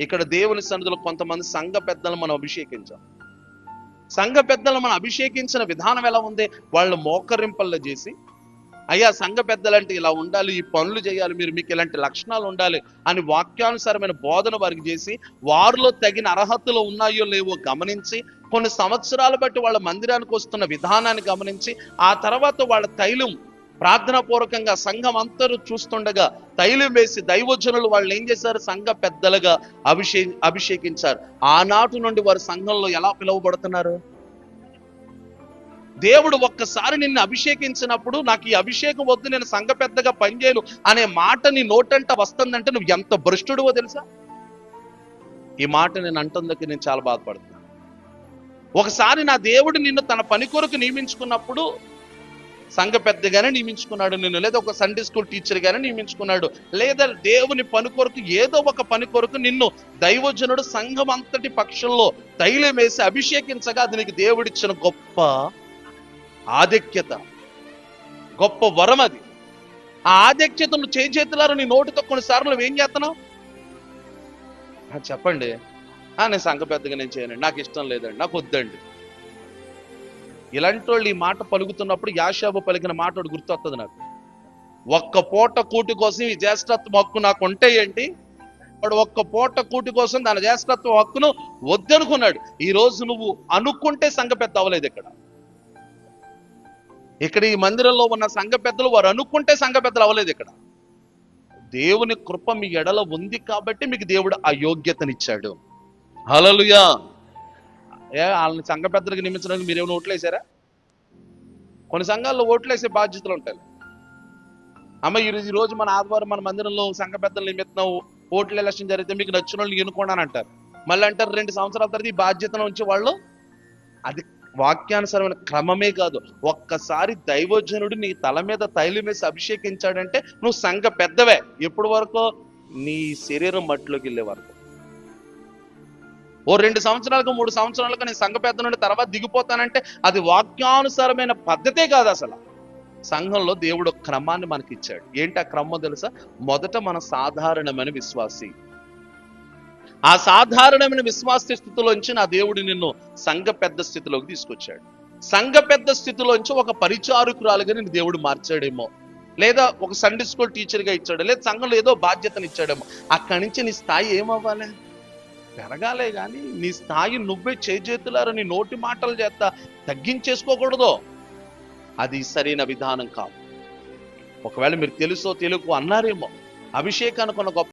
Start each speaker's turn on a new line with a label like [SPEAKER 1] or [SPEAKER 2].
[SPEAKER 1] ఇక్కడ దేవుని సన్నిధిలో కొంతమంది సంఘ పెద్దలు మనం అభిషేకించాం. సంఘ పెద్దలు మనం అభిషేకించిన విధానం ఎలా ఉంది? వాళ్ళు మోకరింపల్లో చేసి అయ్యా సంఘ పెద్దలంటే ఇలా ఉండాలి ఈ పనులు చేయాలి మీరు మీకు ఇలాంటి లక్షణాలు ఉండాలి అని వాక్యానుసారమైన బోధన వారికి చేసి వారిలో తగిన అర్హతలు ఉన్నాయో లేవో గమనించి కొన్ని సంవత్సరాలు బట్టి వాళ్ళ మందిరానికి వస్తున్న విధానాన్ని గమనించి ఆ తర్వాత వాళ్ళ తైలం ప్రార్థన పూర్వకంగా సంఘం అంతరు చూస్తుండగా తైలం వేసి దైవజనులు వాళ్ళు ఏం చేశారు? సంఘ పెద్దలుగా అభిషే అభిషేకించారు. ఆనాటి నుండి వారు సంఘంలో ఎలా పిలువబడుతున్నారు? దేవుడు ఒక్కసారి నిన్ను అభిషేకించినప్పుడు నాకు ఈ అభిషేకం వద్దు నేను సంఘ పెద్దగా పనిచేయను అనే మాట నీ నోటంట వస్తుందంటే నువ్వు ఎంత భ్రష్టుడువో తెలుసా? ఈ మాట నేను అంటుందకి నేను చాలా బాధపడుతున్నాను. ఒకసారి నా దేవుడు నిన్ను తన పని కొరకు నియమించుకున్నప్పుడు సంఘ పెద్దగానే నియమించుకున్నాడు నిన్ను లేదా ఒక సండే స్కూల్ టీచర్ గానే నియమించుకున్నాడు లేదా దేవుని పని కొరకు ఏదో ఒక పని కొరకు నిన్ను దైవజనుడు సంఘం అంతటి పక్షంలో తైలం వేసి అభిషేకించగా అది నీకు దేవుడిచ్చిన గొప్ప ఆధిక్యత గొప్ప వరం అది. ఆ ఆధిక్యతను చేతులారు నీ నోటితో కొన్నిసార్లు నువ్వు ఏం చేస్తున్నావు చెప్పండి. నేను సంఘ పెద్దగా నేను చేయనండి నాకు ఇష్టం లేదండి. నాకు వద్దండి. ఇలాంటి వాళ్ళు ఈ మాట పలుకుతున్నప్పుడు యాషాబు పలికిన మాట ఒకటి గుర్తొస్తుంది నాకు. ఒక్క పూట కూటి కోసం ఈ జ్యేష్ఠత్వం హక్కు నాకు ఉంటే ఏంటి? వాడు ఒక్క పూట కూటి కోసం తన జ్యేష్ఠత్వం హక్కును వద్దనుకున్నాడు. ఈ రోజు నువ్వు అనుకుంటే సంఘ పెద్ద అవ్వలేదు ఇక్కడ. ఇక్కడ ఈ మందిరంలో ఉన్న సంఘ పెద్దలు వారు అనుకుంటే సంఘ పెద్దలు అవ్వలేదు ఇక్కడ. దేవుని కృప మీ ఎడల ఉంది కాబట్టి మీకు దేవుడు ఆ యోగ్యతనిచ్చాడు హలలుయా ఏ వాళ్ళని సంఘ పెద్దలకు నియమించడానికి మీరేమైనా ఓట్లు వేసారా కొన్ని సంఘాల్లో ఓట్లు వేసే బాధ్యతలు ఉంటాయి. అమ్మ ఈ రోజు- రోజు మన ఆదివారం మన మందిరంలో సంఘ పెద్దలు నిమిత్తం ఓట్ల ఎలక్షన్ జరిగితే మీకు నచ్చిన వాళ్ళు ఎన్నుకోండి అని అంటారు. మళ్ళీ అంటారు రెండు సంవత్సరాల తర్వాత ఈ బాధ్యతను ఉంచి వాళ్ళు అది వాక్యానుసారమైన క్రమమే కాదు. ఒక్కసారి దైవజనుడు నీ తల మీద తైలం వేసి అభిషేకించాడంటే నువ్వు సంఘ పెద్దవే. ఎప్పుడు వరకు? నీ శరీరం మట్టిలోకి వెళ్ళే వరకు. ఓ రెండు సంవత్సరాలకు మూడు సంవత్సరాలకు నేను సంఘ పెద్ద నుండి తర్వాత దిగిపోతానంటే అది వాక్యానుసారమైన పద్ధతే కాదు అసలు. సంఘంలో దేవుడు క్రమాన్ని మనకి ఇచ్చాడు ఏంటి ఆ క్రమం తెలుసా? మొదట మన సాధారణమైన విశ్వాసి. ఆ సాధారణమైన విశ్వాస స్థితిలోంచి నా దేవుడు నిన్ను సంఘ పెద్ద స్థితిలోకి తీసుకొచ్చాడు. సంఘ పెద్ద స్థితిలోంచి ఒక పరిచారకురాలుగా నేను దేవుడు మార్చాడేమో. లేదా ఒక సండే స్కూల్ టీచర్గా ఇచ్చాడు. లేదా సంఘంలో ఏదో బాధ్యతను ఇచ్చాడేమో అక్కడి నుంచి నీ స్థాయి ఏమవ్వాలి? పెరగాలే కానీ నీ స్థాయి నువ్వే చేతులారు నీ నోటి మాటల చేత తగ్గించేసుకోకూడదు. అది సరైన విధానం కాదు. ఒకవేళ మీరు తెలుసో తెలుగు అన్నారేమో అభిషేకానికి ఉన్న గొప్ప